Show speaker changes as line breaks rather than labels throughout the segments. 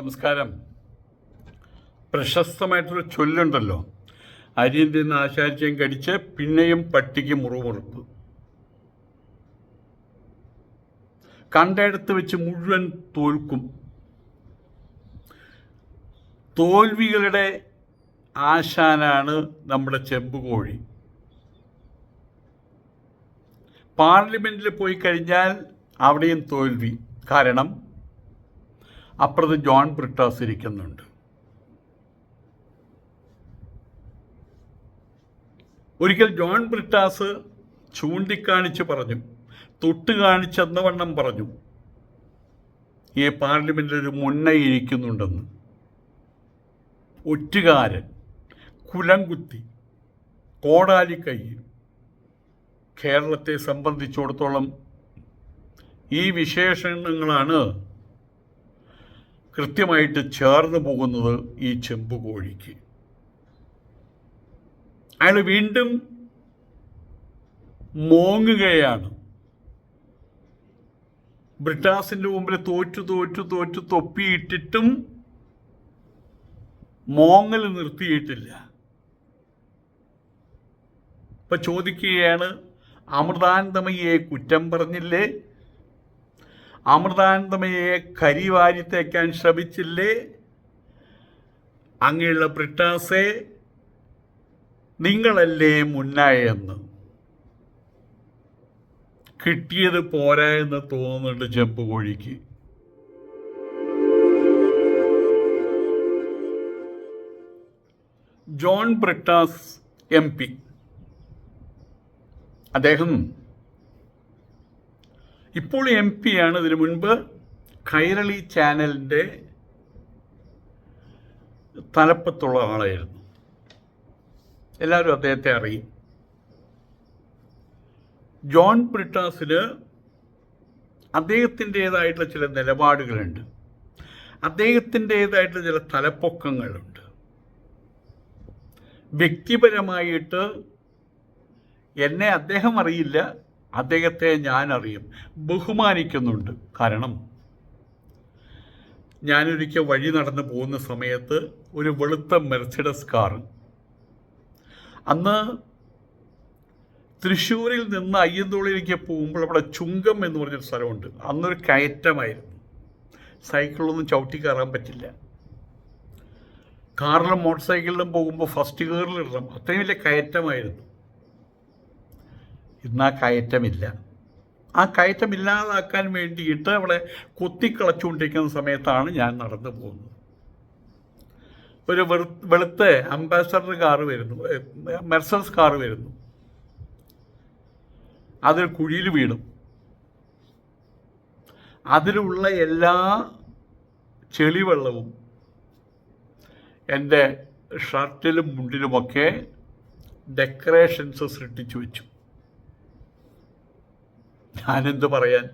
നമസ്കാരം. പ്രശസ്തമായിട്ടൊരു ചൊല്ലുണ്ടല്ലോ. അരിയും തിന്ന് ആശാരിച്ചയും കടിച്ച് പിന്നെയും പട്ടിക്ക് മുറിവുറുപ്പ്. കണ്ടെടുത്ത് വെച്ച് മുഴുവൻ തോൽക്കും. തോൽവികളുടെ ആശാനാണ് നമ്മുടെ ചെമ്പുകോഴി പാർലമെന്റിൽ പോയി കഴിഞ്ഞാൽ അവിടെയും തോൽവി. കാരണം അപ്പുറത്ത് ജോൺ ബ്രിട്ടാസ് ഇരിക്കുന്നുണ്ട്. ഒരിക്കൽ ജോൺ ബ്രിട്ടാസ് ചൂണ്ടിക്കാണിച്ച് പറഞ്ഞു തൊട്ട് കാണിച്ചെന്ന വണ്ണം പറഞ്ഞു. ഈ പാർലമെന്റിൽ ഒരു മുന്ന ഇരിക്കുന്നുണ്ടെന്ന്. ഒറ്റുകാരൻ കുലംകുത്തി കോടാലിക്കൈ കേരളത്തെ സംബന്ധിച്ചിടത്തോളം ഈ വിശേഷണങ്ങളാണ് കൃത്യമായിട്ട് ചേർന്ന് പോകുന്നത് ഈ ചെമ്പുകോഴിക്ക് അയാൾ വീണ്ടും മോങ്ങുകയാണ്. ബ്രിട്ടാസിന്റെ മുമ്പിൽ തോറ്റു തോറ്റു തോറ്റു തൊപ്പിയിട്ടിട്ടും മോങ്ങൽ നിർത്തിയിട്ടില്ല. ഇപ്പൊ ചോദിക്കുകയാണ് അമൃതാനന്ദമയെ കുറ്റം പറഞ്ഞില്ലേ? അമൃതാനന്ദമയെ കരിവാരി തേക്കാൻ ശ്രമിച്ചില്ലേ? അങ്ങയുള്ള ബ്രിട്ടാസെ നിങ്ങളല്ലേ മുന്നായെന്ന്. കിട്ടിയത് പോരാ എന്ന് തോന്നുന്നുണ്ട് ചെമ്പ് കോഴിക്ക്. John Brittas M P. അദ്ദേഹം ഇപ്പോൾ എം പി ആണ്. ഇതിനു മുൻപ് കൈരളി ചാനലിന്റെ തലപ്പത്തുള്ള ആളായിരുന്നു. എല്ലാവരും അദ്ദേഹത്തെ അറിയും. ജോൺ ബ്രിട്ടാസിന് അദ്ദേഹത്തിന്റേതായിട്ടുള്ള ചില നിലപാടുകളുണ്ട്. അദ്ദേഹത്തിന്റേതായിട്ടുള്ള ചില തലപ്പൊക്കങ്ങളുണ്ട്. വ്യക്തിപരമായിട്ട് എന്നെ അദ്ദേഹം അറിയില്ല. അദ്ദേഹത്തെ ഞാൻ അറിയും ബഹുമാനിക്കുന്നുണ്ട്. കാരണം ഞാനൊരിക്കൽ വഴി നടന്നു പോകുന്ന സമയത്ത് ഒരു വെളുത്ത മെർസിഡസ് കാർ. അന്ന് തൃശ്ശൂരിൽ നിന്ന് അയ്യന്തോളിലേക്ക് പോകുമ്പോൾ അവിടെ ചുങ്കം എന്ന് പറഞ്ഞൊരു സ്ഥലമുണ്ട്. അന്നൊരു കയറ്റമായിരുന്നു. സൈക്കിളൊന്നും ചവിട്ടി കയറാൻ പറ്റില്ല. കാറിലും മോട്ടോർ സൈക്കിളിലും പോകുമ്പോൾ ഫസ്റ്റ് ഗിയറിലിടണം. അത്രയും വലിയ കയറ്റമായിരുന്നു. ഇന്ന് ആ കയറ്റമില്ല. ആ കയറ്റം ഇല്ലാതാക്കാൻ വേണ്ടിയിട്ട് അവളെ കുത്തിക്കളച്ചുകൊണ്ടിരിക്കുന്ന സമയത്താണ് ഞാൻ നടന്നു പോകുന്നത്. ഒരു വെറു വെളുത്ത് അംബാസഡർ കാറ് വരുന്നു. മെർസൽസ് കാർ വരുന്നു. അതിൽ കുഴിയിൽ വീണു. അതിലുള്ള എല്ലാ ചെളിവെള്ളവും എന്റെ ഷർട്ടിലും മുണ്ടിലുമൊക്കെ ഡെക്കറേഷൻസ് സൃഷ്ടിച്ചു വെച്ചു. ഞാനെന്ത് പറയാൻ?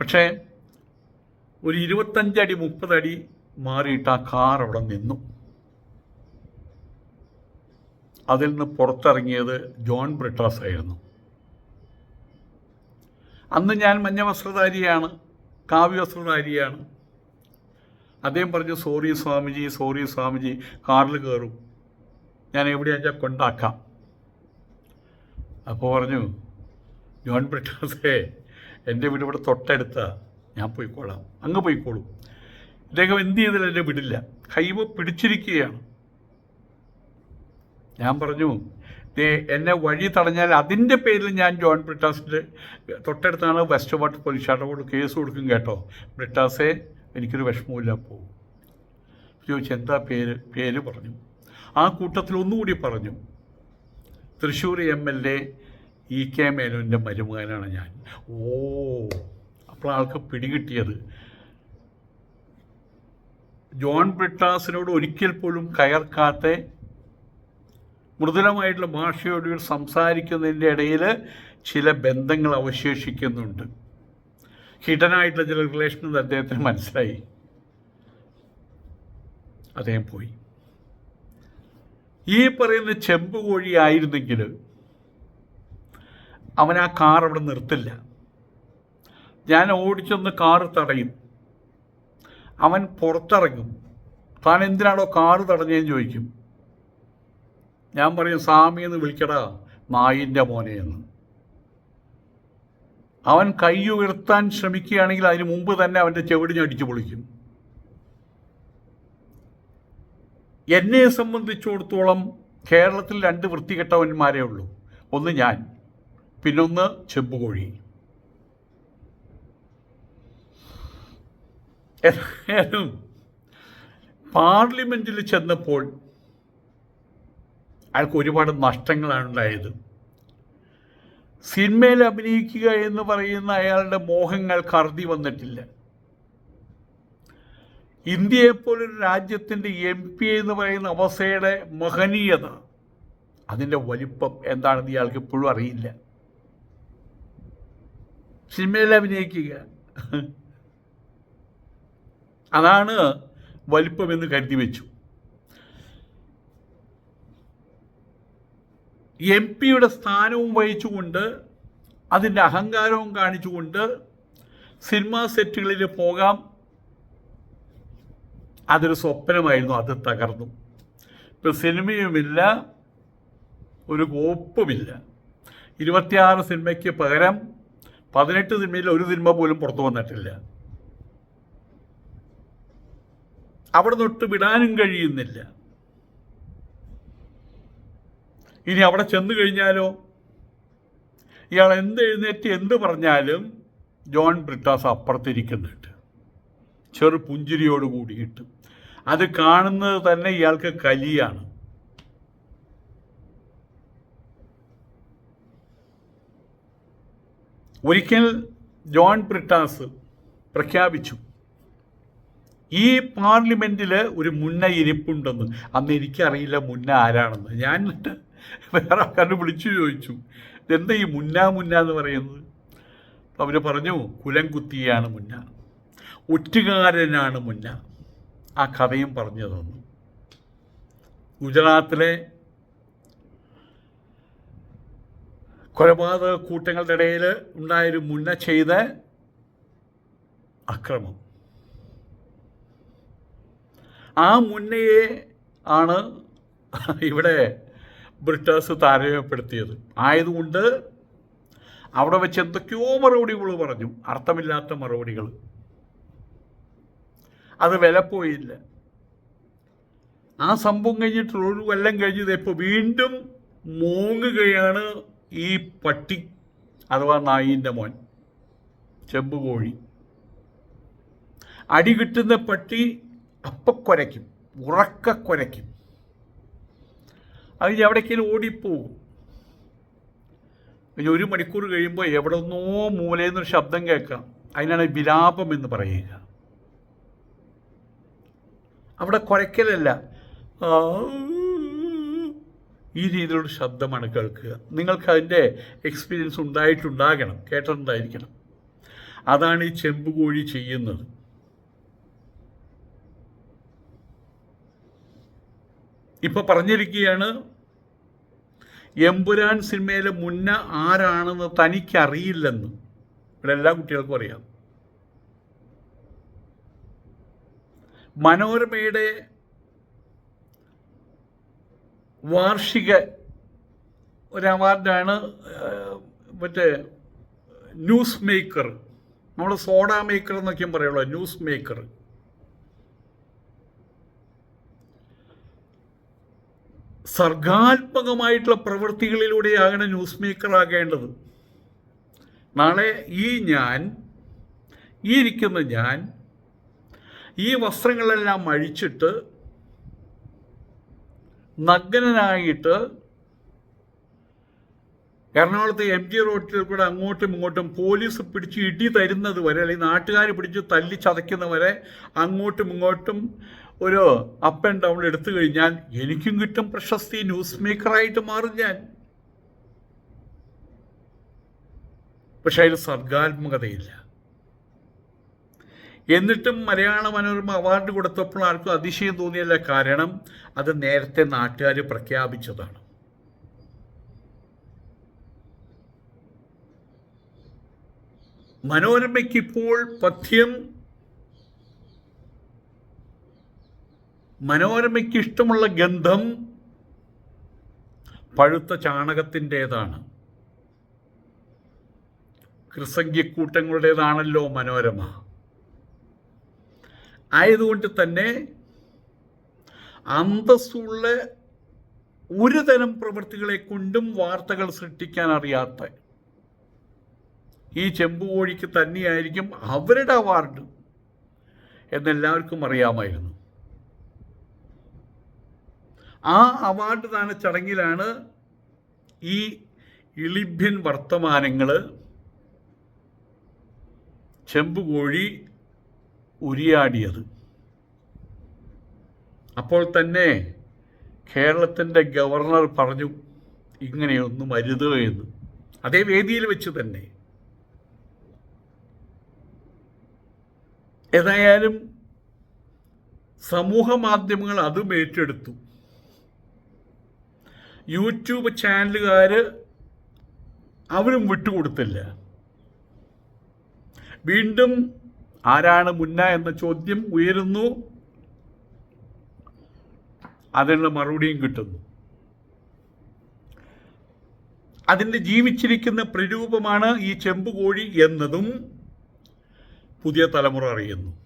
പക്ഷേ ഒരു ഇരുപത്തഞ്ചടി മുപ്പതടി മാറിയിട്ട് ആ കാർ അവിടെ നിന്നു. അതിൽ നിന്ന് പുറത്തിറങ്ങിയത് ജോൺ ബ്രിട്ടാസ് ആയിരുന്നു അന്ന് ഞാൻ മഞ്ഞ വസ്ത്രധാരിയാണ് കാവ്യ വസ്ത്രധാരിയാണ് അദ്ദേഹം പറഞ്ഞു സോറി സ്വാമിജി സോറി സ്വാമിജി കാറിൽ കയറും. ഞാൻ എവിടെയാച്ചാൽ കൊണ്ടാക്കാം? അപ്പോൾ പറഞ്ഞു ജോൺ ബ്രിട്ടാസേ എന്റെ വീട് ഇവിടെ തൊട്ടടുത്ത. ഞാൻ പോയിക്കോളാം. അങ്ങ് പോയിക്കോളും. ഇദ്ദേഹം എന്ത് ചെയ്താലും എന്നെ വിടില്ല. കൈവ് പിടിച്ചിരിക്കുകയാണ്. ഞാൻ പറഞ്ഞു എന്നെ വഴി തടഞ്ഞാൽ അതിന്റെ പേരിൽ ഞാൻ ജോൺ ബ്രിട്ടാസിന്റെ തൊട്ടടുത്താണ് വെസ്റ്റ് വാട്ടർ പോലീസ് ഷാട്ടോട് കേസ് കൊടുക്കും കേട്ടോ. ബ്രിട്ടാസെ എനിക്കൊരു വിഷമമില്ല പോകും ചോദിച്ചു എന്താ പേര്? പേര് പറഞ്ഞു. ആ കൂട്ടത്തിൽ ഒന്നുകൂടി പറഞ്ഞു. Thrissur M L A E K മേനോന്റെ മരുമകനാണ് ഞാൻ. ഓ അപ്പോൾ ആൾക്ക് പിടികിട്ടിയത്. ജോൺ ബ്രിട്ടാസിനോട് ഒരിക്കൽ പോലും കയർക്കാത്ത മൃദുലമായിട്ടുള്ള ഭാഷയോട് സംസാരിക്കുന്നതിന്റെ ഇടയിൽ ചില ബന്ധങ്ങൾ അവശേഷിക്കുന്നുണ്ട്. ഹിഡനായിട്ടുള്ള ചില റിലേഷൻസ് അദ്ദേഹത്തിന് മനസ്സിലായി. അദ്ദേഹം പോയി. ഈ പറയുന്ന ചെമ്പ് കോഴി ആയിരുന്നെങ്കിൽ അവൻ ആ കാർ അവിടെ നിർത്തില്ല. ഞാൻ ഓടിച്ചൊന്ന് കാർ തടയും. അവൻ പുറത്തിറങ്ങും. താൻ എന്തിനാണോ കാറ് തടഞ്ഞതെന്ന് ചോദിക്കും. ഞാൻ പറയും സ്വാമി എന്ന് വിളിക്കടാ നായിന്റെ മോനെ എന്ന്. അവൻ കൈ ഉയർത്താൻ ശ്രമിക്കുകയാണെങ്കിൽ അതിന് മുമ്പ് തന്നെ അവന്റെ ചെവിടി ഞാൻ അടിച്ചു പൊളിക്കും. എന്നെ സംബന്ധിച്ചിടത്തോളം കേരളത്തിൽ രണ്ട് വൃത്തികെട്ടവന്മാരേ ഉള്ളൂ. ഒന്ന് ഞാൻ. പിന്നൊന്ന് ചെമ്പുകോഴി എന്തായാലും പാർലമെന്റിൽ ചെന്നപ്പോൾ അയാൾക്ക് ഒരുപാട് നഷ്ടങ്ങളാണ് ഉണ്ടായത്. സിനിമയിൽ അഭിനയിക്കുക എന്ന് പറയുന്ന അയാളുടെ മോഹങ്ങൾ കറുതി വന്നിട്ടില്ല. ഇന്ത്യയെപ്പോലൊരു രാജ്യത്തിന്റെ എം പി എന്ന് പറയുന്ന അവസ്ഥയുടെ മഹനീയത അതിന്റെ വലിപ്പം എന്താണെന്ന് ഇയാൾക്ക് ഇപ്പോഴും അറിയില്ല. സിനിമയിൽ അഭിനയിക്കുക. അതാണ് വലിപ്പമെന്ന് കരുതി വെച്ചു. എം പിയുടെ സ്ഥാനവും വഹിച്ചുകൊണ്ട് അതിന്റെ അഹങ്കാരവും കാണിച്ചുകൊണ്ട് സിനിമാ സെറ്റുകളിൽ പോകാം. അതൊരു സ്വപ്നമായിരുന്നു അത് തകർന്നു. ഇപ്പം സിനിമയുമില്ല ഒരു കോപ്പുമില്ല. ഇരുപത്തിയാറ് സിനിമയ്ക്ക് പകരം പതിനെട്ട് സിനിമയിൽ ഒരു സിനിമ പോലും പുറത്തു വന്നിട്ടില്ല. അവിടെ തൊട്ട് വിടാനും കഴിയുന്നില്ല. ഇനി അവിടെ ചെന്നു കഴിഞ്ഞാലോ? ഇയാൾ എന്ത് എഴുന്നേറ്റ് എന്ത് പറഞ്ഞാലും ജോൺ ബ്രിട്ടാസ് അപ്പുറത്തിരിക്കുന്നുണ്ട്. ചെറു പുഞ്ചിരിയോട് കൂടിയിട്ട്. അത് കാണുന്നത് തന്നെ ഇയാൾക്ക് കലിയാണ്. ഒരിക്കൽ ജോൺ ബ്രിട്ടാസ് പ്രഖ്യാപിച്ചു ഈ പാർലമെന്റിൽ ഒരു മുന്ന ഇരിപ്പുണ്ടെന്ന്. അന്ന് എനിക്കറിയില്ല മുന്ന ആരാണെന്ന്. ഞാൻ എന്നിട്ട് വേറെ ആൾക്കാരുടെ വിളിച്ചു ചോദിച്ചു ഇതെന്താ ഈ മുന്ന മുന്ന എന്ന് പറയുന്നത്? അവർ പറഞ്ഞു കുലം കുത്തിയാണ് മുന്ന. ഒറ്റുകാരനാണ് മുന്ന. ആ കഥയും പറഞ്ഞു തന്നു. ഗുജറാത്തിലെ കൊലപാതക കൂട്ടങ്ങളുടെ ഇടയിൽ ഉണ്ടായൊരു മുന്ന ചെയ്ത അക്രമം. ആ മുന്നയെ ആണ് ഇവിടെ ബ്രിട്ടേഴ്സ് താരതമ്യപ്പെടുത്തിയത്. ആയതുകൊണ്ട് അവിടെ വെച്ച് എന്തൊക്കെയോ മറുപടികൾ പറഞ്ഞു. അർത്ഥമില്ലാത്ത മറുപടികൾ. അത് വില പോയില്ല. ആ സംഭവം കഴിഞ്ഞിട്ട് ഒരു കൊല്ലം കഴിഞ്ഞത് ഇപ്പോൾ വീണ്ടും മൂങ്ങുകയാണ് ഈ പട്ടി അഥവാ നായിന്റെ മോൻ ചെമ്പ് കോഴി അടി കിട്ടുന്ന പട്ടി അപ്പക്കൊരയ്ക്കും ഉറക്കക്കൊരയ്ക്കും അതിന് അത് എവിടേക്കെങ്കിലും ഓടിപ്പോവും പിന്നെ ഒരു മണിക്കൂർ കഴിയുമ്പോൾ എവിടെ നിന്നോ മൂലയിൽ നിന്നൊരു ശബ്ദം കേൾക്കാം. അതിനാണ് വിലാപം എന്ന് പറയുക. അവിടെ കുരയ്ക്കലല്ല. ഈ രീതിയിലുള്ള ശബ്ദമാണ് കേൾക്കുക. നിങ്ങൾക്ക് അതിന്റെ എക്സ്പീരിയൻസ് ഉണ്ടായിട്ടുണ്ടാകണം. കേട്ടിട്ടുണ്ടായിരിക്കണം. അതാണ് ഈ ചെമ്പുകോഴി ചെയ്യുന്നത്. ഇപ്പൊ പറഞ്ഞിരിക്കുകയാണ് എമ്പുരാൻ സിനിമയിലെ മുന്ന ആരാണെന്ന് തനിക്കറിയില്ലെന്ന്. ഇവിടെ എല്ലാ കുട്ടികൾക്കും അറിയാം. മനോരമയുടെ വാർഷിക ഒരു അവാർഡാണ് മറ്റേ ന്യൂസ് മേക്കർ. നമ്മൾ സോഡ മേക്കർ എന്നൊക്കെയും പറയുള്ളൂ ന്യൂസ് മേക്കർ. സർഗാത്മകമായിട്ടുള്ള പ്രവൃത്തികളിലൂടെയാണ് ന്യൂസ് മേക്കർ ആകേണ്ടത്. നാളെ ഈ ഞാൻ ഈ ഇരിക്കുന്ന ഞാൻ ഈ വസ്ത്രങ്ങളെല്ലാം അഴിച്ചിട്ട് നഗ്നനായിട്ട് എറണാകുളത്ത് എം ജി റോഡിൽ കൂടെ അങ്ങോട്ടും ഇങ്ങോട്ടും പോലീസ് പിടിച്ച് ഇടി തരുന്നത് വരെ അല്ലെങ്കിൽ നാട്ടുകാർ പിടിച്ച് തല്ലി ചതയ്ക്കുന്നവരെ അങ്ങോട്ടും ഇങ്ങോട്ടും ഒരു അപ്പ് ആൻഡ് ഡൗൺ എടുത്തു കഴിഞ്ഞാൽ എനിക്കും കിട്ടും പ്രശസ്തി ന്യൂസ് മേക്കറായിട്ട് മാറും ഞാൻ. പക്ഷെ അതിൽ സർഗാത്മകതയില്ല. എന്നിട്ടും മലയാള മനോരമ അവാർഡ് കൊടുത്തപ്പോൾ ആർക്കും അതിശയം തോന്നിയല്ല. കാരണം അത് നേരത്തെ നാട്ടുകാർ പ്രഖ്യാപിച്ചതാണ്. മനോരമയ്ക്ക് ഇപ്പോൾ പഥ്യം മനോരമയ്ക്ക് ഇഷ്ടമുള്ള ഗന്ധം പഴുത്ത ചാണകത്തിന്റേതാണ്. കൃസംഖ്യക്കൂട്ടങ്ങളുടേതാണല്ലോ മനോരമ. ആയതുകൊണ്ട് തന്നെ അന്തസ്സുള്ള ഒരു തരം പ്രവൃത്തികളെ കൊണ്ടും വാർത്തകൾ സൃഷ്ടിക്കാൻ അറിയാത്ത ഈ ചെമ്പുകോഴിക്ക് തന്നെയായിരിക്കും അവരുടെ അവാർഡ് എന്നെല്ലാവർക്കും അറിയാമായിരുന്നു. ആ അവാർഡ് ദാന ചടങ്ങിലാണ് ഈ ഇളിഭ്യൻ വർത്തമാനങ്ങൾ ചെമ്പുകോഴി ഉരിയാടിയത്. അപ്പോൾ തന്നെ കേരളത്തിന്റെ ഗവർണർ പറഞ്ഞു ഇങ്ങനെയൊന്നും അരുത് എന്ന്. അതേ വേദിയിൽ വെച്ച് തന്നെ. ഏതായാലും സമൂഹ മാധ്യമങ്ങൾ അതും ഏറ്റെടുത്തു. യൂട്യൂബ് ചാനലുകാർ അവരും വിട്ടുകൊടുത്തില്ല. വീണ്ടും ആരാണ് മുന്ന എന്ന ചോദ്യം ഉയരുന്നു. അതിനുള്ള മറുപടിയും കിട്ടുന്നു. അതിന്റെ ജീവിച്ചിരിക്കുന്ന പ്രരൂപമാണ് ഈ ചെമ്പുകോഴി എന്നതും പുതിയ തലമുറ അറിയുന്നു.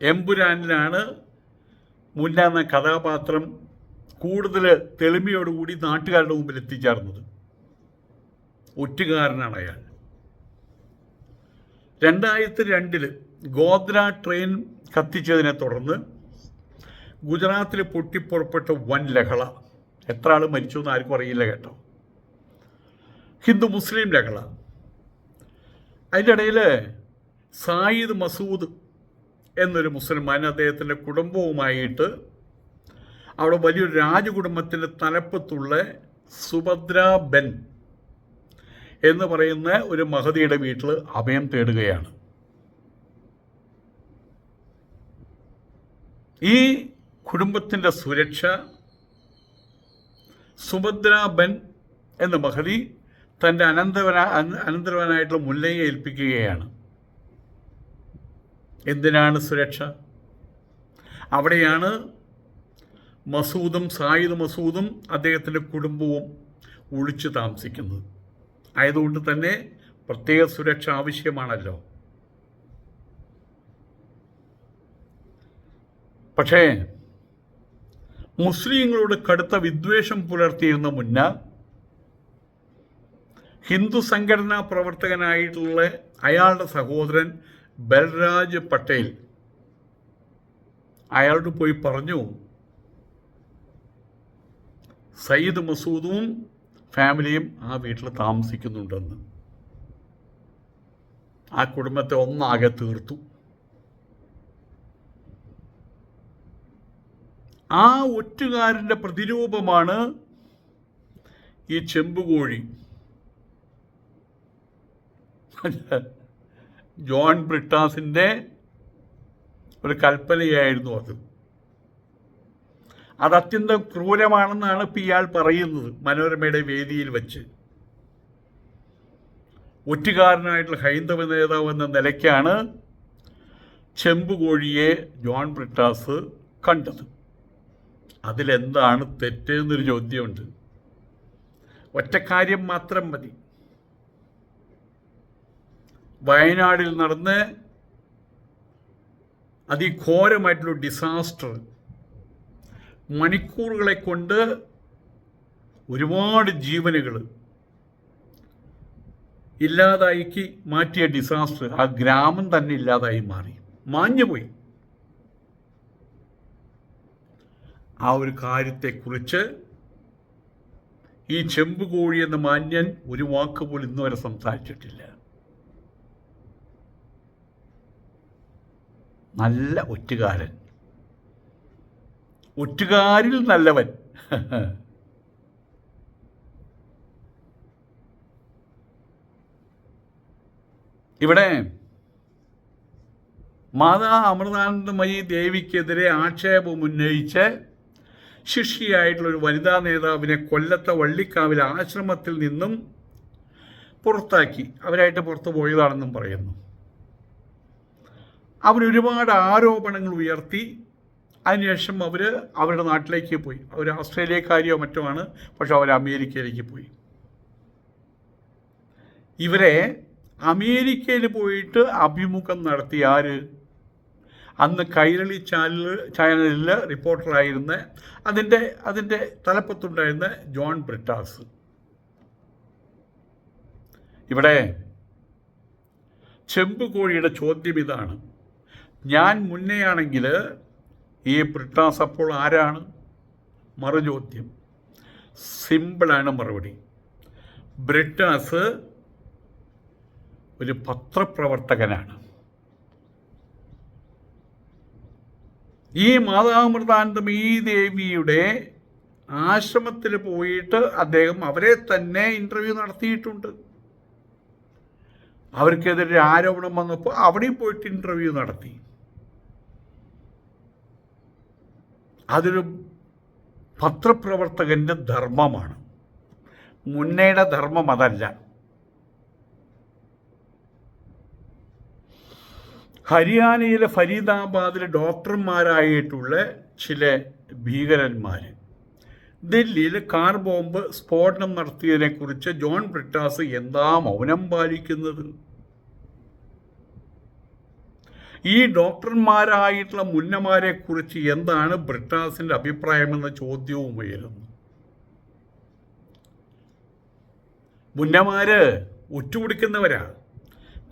എമ്പുരാനിലാണ് മുന്ന എന്ന കഥാപാത്രം കൂടുതൽ തെളിമയോടുകൂടി നാട്ടുകാരുടെ മുമ്പിൽ എത്തിച്ചേർന്നത്. ഒറ്റുകാരനാണ് അയാൾ. രണ്ടായിരത്തി രണ്ടിൽ ഗോദ്ര ട്രെയിൻ കത്തിച്ചതിനെ തുടർന്ന് ഗുജറാത്തിൽ പൊട്ടിപ്പുറപ്പെട്ട വൻ ലഹള. എത്ര ആൾ മരിച്ചു എന്ന് ആർക്കും അറിയില്ല കേട്ടോ. ഹിന്ദു മുസ്ലിം ലഹള. അതിന്റെ ഇടയിൽ സായിദ് മസൂദ് എന്നൊരു മുസൽമാൻ അദ്ദേഹത്തിന്റെ കുടുംബവുമായിട്ട് അവിടെ വലിയൊരു രാജകുടുംബത്തിന്റെ തലപ്പത്തുള്ള സുഭദ്ര ബെൻ എന്ന് പറയുന്ന ഒരു മഹതിയുടെ വീട്ടിൽ അഭയം തേടുകയാണ്. ഈ കുടുംബത്തിന്റെ സുരക്ഷ സുഭദ്ര ബൻ എന്ന മഹതി തന്റെ അനന്തവന അനന്തരവനായിട്ടുള്ള മുല്ലയെ ഏൽപ്പിക്കുകയാണ്. എന്തിനാണ് സുരക്ഷ? അവിടെയാണ് മസൂദും സായിദ് മസൂദും അദ്ദേഹത്തിന്റെ കുടുംബവും ഒളിച്ചു താമസിക്കുന്നത്. ആയതുകൊണ്ട് തന്നെ പ്രത്യേക സുരക്ഷ ആവശ്യമാണല്ലോ. പക്ഷേ മുസ്ലിങ്ങളോട് കടുത്ത വിദ്വേഷം പുലർത്തിയിരുന്ന മുന്ന ഹിന്ദു സംഘടനാ പ്രവർത്തകനായിട്ടുള്ള അയാളുടെ സഹോദരൻ ബൽരാജ് പട്ടേൽ അയാളോട് പോയി പറഞ്ഞു സയ്യിദ് മസൂദും ഫാമിലിയും ആ വീട്ടിൽ താമസിക്കുന്നുണ്ടെന്ന്. ആ കുടുംബത്തെ ഒന്നാകെ തീർത്തു. ആ ഒറ്റുകാരന്റെ പ്രതിരൂപമാണ് ഈ ചെമ്പുകോഴി. ജോൺ ബ്രിട്ടാസിന്റെ ഒരു കൽപ്പനയായിരുന്നു അത്. അത് അത്യന്തം ക്രൂരമാണെന്നാണ് ഇപ്പം ഇയാൾ പറയുന്നത് മനോരമയുടെ വേദിയിൽ വച്ച്. ഒറ്റുകാരനായിട്ടുള്ള ഹൈന്ദവ നേതാവ് എന്ന നിലയ്ക്കാണ് ചെമ്പുകോഴിയെ ജോൺ ബ്രിട്ടാസ് കണ്ടത്. അതിലെന്താണ് തെറ്റെന്നൊരു ചോദ്യമുണ്ട്. ഒറ്റക്കാര്യം മാത്രം മതി. വയനാടിൽ നടന്ന് അതിഘോരമായിട്ടുള്ള ഡിസാസ്റ്റർ മണിക്കൂറുകളെ കൊണ്ട് ഒരുപാട് ജീവനുകൾ ഇല്ലാതായിക്ക് മാറ്റിയ ഡിസാസ്റ്റർ ആ ഗ്രാമം തന്നെ ഇല്ലാതായി മാറി. മാഞ്ഞുപോയി ആ ഒരു കാര്യത്തെക്കുറിച്ച് ഈ ചെമ്പുകോഴി എന്ന മാന്യൻ ഒരു വാക്ക് പോലും ഇന്നുവരെ സംസാരിച്ചിട്ടില്ല. നല്ല ഒറ്റുകാരൻ. ഒറ്റുകാരിൽ നല്ലവൻ. ഇവിടെ മാതാ അമൃതാനന്ദമയി ദേവിക്കെതിരെ ആക്ഷേപം ഉന്നയിച്ച് ശിഷ്യയായിട്ടുള്ള ഒരു വനിതാ നേതാവിനെ കൊല്ലത്തെ വള്ളിക്കാവിൽ ആശ്രമത്തിൽ നിന്നും പുറത്താക്കി. അവരായിട്ട് പുറത്തു പോയതാണെന്നും പറയുന്നു. അവരൊരുപാട് ആരോപണങ്ങൾ ഉയർത്തി അതിനുശേഷം അവർ അവരുടെ നാട്ടിലേക്ക് പോയി. അവർ ഓസ്ട്രേലിയക്കാരിയോ മറ്റോ ആണ്. പക്ഷെ അവർ അമേരിക്കയിലേക്ക് പോയി. ഇവരെ അമേരിക്കയിൽ പോയിട്ട് അഭിമുഖം നടത്തിയ ആര്? അന്ന് കൈരളി ചാനൽ ചാനലിൽ റിപ്പോർട്ടറായിരുന്ന അതിന്റെ അതിന്റെ തലപ്പത്തുണ്ടായിരുന്ന ജോൺ ബ്രിട്ടാസ്. ഇവിടെ ചെമ്പ് കോഴിയുടെ ചോദ്യം ഇതാണ്. ഞാൻ മുന്നെയാണെങ്കിൽ ഈ ബ്രിട്ടാസ് അപ്പോൾ ആരാണ്? മറുചോദ്യം. സിമ്പിളാണ് മറുപടി. ബ്രിട്ടാസ് ഒരു പത്രപ്രവർത്തകനാണ്. ഈ മാതാമൃതാനന്ദമീ ദേവിയുടെ ആശ്രമത്തിൽ പോയിട്ട് അദ്ദേഹം അവരെ തന്നെ ഇന്റർവ്യൂ നടത്തിയിട്ടുണ്ട്. അവർക്കെതിരെ ആരോപണം വന്നപ്പോൾ അവിടെയും പോയിട്ട് ഇന്റർവ്യൂ നടത്തി. അതൊരു പത്രപ്രവർത്തകന്റെ ധർമ്മമാണ്. മുന്നയുടെ ധർമ്മം അതല്ല. ഹരിയാനയിലെ ഫരീദാബാദിലെ ഡോക്ടർമാരായിട്ടുള്ള ചില ഭീകരന്മാർ ഡൽഹിയിൽ കാർ ബോംബ് സ്ഫോടനം നടത്തിയതിനെക്കുറിച്ച് ജോൺ ബ്രിട്ടാസ് എന്താ മൗനം പാലിക്കുന്നത്? ഈ ഡോക്ടർമാരായിട്ടുള്ള മുന്നമാരെ കുറിച്ച് എന്താണ് ബ്രിട്ടാസിന്റെ അഭിപ്രായം എന്ന ചോദ്യവും ഉയരുന്നു. മുന്നമാര് ഉറ്റുപിടിക്കുന്നവരാ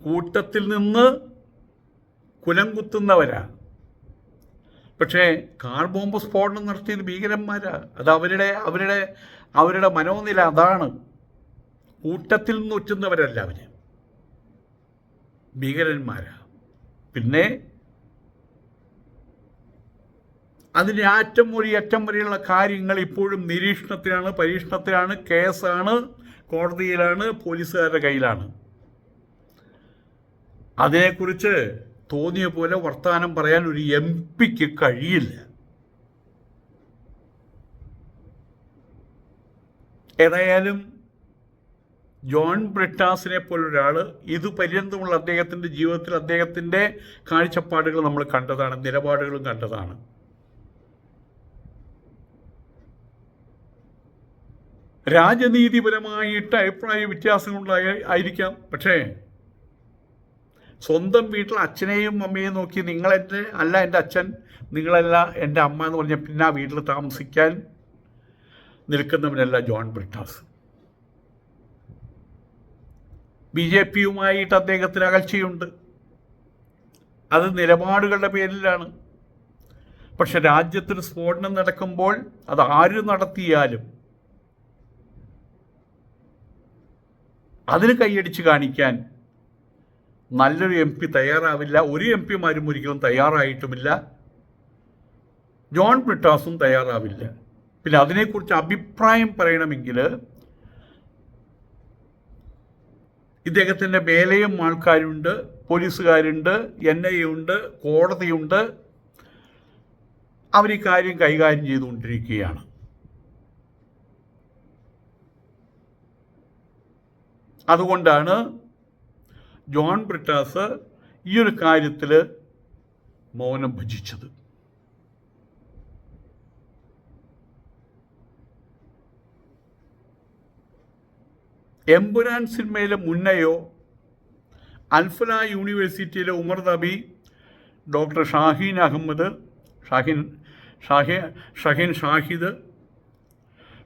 കൂട്ടത്തിൽ നിന്ന് കുലം കുത്തുന്നവരാ. പക്ഷേ കാർ ബോംബ് സ്ഫോടനം നടത്തിയത് ഭീകരന്മാരാ. അത് അവരുടെ അവരുടെ അവരുടെ മനോനില അതാണ്. കൂട്ടത്തിൽ നിന്ന് ഒറ്റുന്നവരല്ല അവർ. ഭീകരന്മാരാ. പിന്നെ അതിന്റെ ആറ്റം മുറി അറ്റം മുറിയുള്ള കാര്യങ്ങൾ ഇപ്പോഴും നിരീക്ഷണത്തിലാണ് പരീക്ഷണത്തിലാണ് കേസാണ് കോടതിയിലാണ് പോലീസുകാരുടെ കയ്യിലാണ്. അതിനെക്കുറിച്ച് തോന്നിയ പോലെ വർത്തമാനം പറയാൻ ഒരു എം പിക്ക് കഴിയില്ല. ഏതായാലും ജോൺ ബ്രിട്ടാസിനെ പോലൊരാൾ ഇത് പര്യന്തമുള്ള അദ്ദേഹത്തിന്റെ ജീവിതത്തിൽ അദ്ദേഹത്തിന്റെ കാഴ്ചപ്പാടുകൾ നമ്മൾ കണ്ടതാണ് നിലപാടുകളും കണ്ടതാണ്. രാജനീതിപരമായിട്ട് അഭിപ്രായ വ്യത്യാസങ്ങളുണ്ടായ ആയിരിക്കാം പക്ഷേ സ്വന്തം വീട്ടിൽ അച്ഛനെയും അമ്മയെയും നോക്കി നിങ്ങളെന്റെ അല്ല എന്റെ അച്ഛൻ നിങ്ങളല്ല എന്റെ അമ്മ എന്ന് പറഞ്ഞാൽ പിന്നെ ആ വീട്ടിൽ താമസിക്കാൻ നിൽക്കുന്നവനല്ല ജോൺ ബ്രിട്ടാസ്. ബി ജെ പിയുമായിട്ട് അദ്ദേഹത്തിന് അകൽച്ചയുണ്ട്. അത് നിലപാടുകളുടെ പേരിലാണ്. പക്ഷെ രാജ്യത്തിന് സ്ഫോടനം നടക്കുമ്പോൾ അത് ആര് നടത്തിയാലും അതിന് കൈയടിച്ച് കാണിക്കാൻ നല്ലൊരു എം പി തയ്യാറാവില്ല. ഒരു എം പിമാരും ഒരിക്കലും തയ്യാറായിട്ടുമില്ല. ജോൺ ബ്രിട്ടാസും തയ്യാറാവില്ല. പിന്നെ അതിനെക്കുറിച്ച് അഭിപ്രായം പറയണമെങ്കിൽ ഇദ്ദേഹത്തിന്റെ മേലെയും ആൾക്കാരുണ്ട് പോലീസുകാരുണ്ട് എൻ ഐ ഉണ്ട് കോടതിയുണ്ട്. അവർ ഈ കാര്യം കൈകാര്യം ചെയ്തുകൊണ്ടിരിക്കുകയാണ്. അതുകൊണ്ടാണ് ജോൺ ബ്രിട്ടാസ് ഈ ഒരു കാര്യത്തിൽ മൗനം ഭജിച്ചത്. എമ്പുരാൻ സിനിമയിലെ മുന്നയോ അൽഫല യൂണിവേഴ്സിറ്റിയിലെ ഉമർ നബി ഡോക്ടർ ഷാഹീൻ അഹമ്മദ് ഷാഹിൻ ഷാഹി ഷഹീൻ ഷാഹിദ്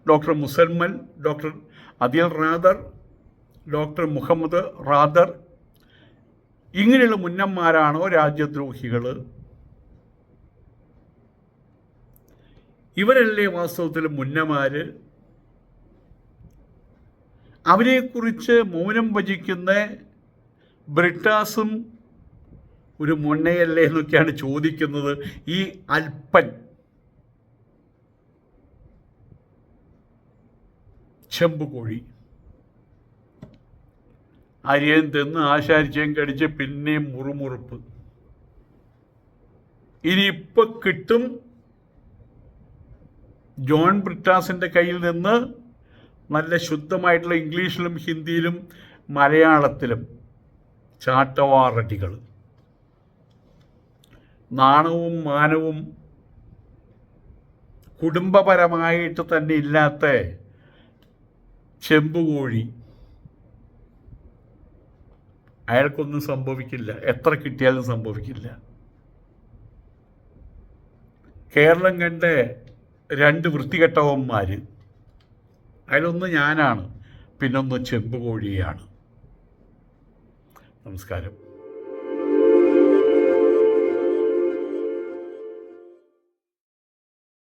ഡോക്ടർ മുസൽമൻ ഡോക്ടർ അദിൽ റാദർ ഡോക്ടർ മുഹമ്മദ് റാദർ ഇങ്ങനെയുള്ള മുന്നന്മാരാണോ രാജ്യദ്രോഹികൾ ഇവരല്ലേ വാസ്തവത്തിൽ മുന്നമാർ അവരെക്കുറിച്ച് മൗനം ഭജിക്കുന്ന ബ്രിട്ടാസും ഒരു മുന്നയല്ലേ എന്നൊക്കെയാണ് ചോദിക്കുന്നത് ഈ അൽപ്പൻ. ചെമ്പുകോഴി. അരിയൻ തിന്ന് ആശാരിച്ചയും കടിച്ച് പിന്നെയും മുറുമുറുപ്പ്. ഇനിയിപ്പോൾ കിട്ടും ജോൺ ബ്രിട്ടാസിന്റെ കയ്യിൽ നിന്ന് നല്ല ശുദ്ധമായിട്ടുള്ള ഇംഗ്ലീഷിലും ഹിന്ദിയിലും മലയാളത്തിലും ചാട്ടവാറടികൾ നാണവും മാനവും കുടുംബപരമായിട്ട് തന്നെ ഇല്ലാത്ത ചെമ്പുകോഴി. അയാൾക്കൊന്നും സംഭവിക്കില്ല. എത്ര കിട്ടിയാലും സംഭവിക്കില്ല. കേരളം കണ്ട രണ്ട് വൃത്തികെട്ടവന്മാർ അതിലൊന്ന് ഞാനാണ് പിന്നൊന്ന് ചെമ്പുകോഴിയാണ് നമസ്കാരം.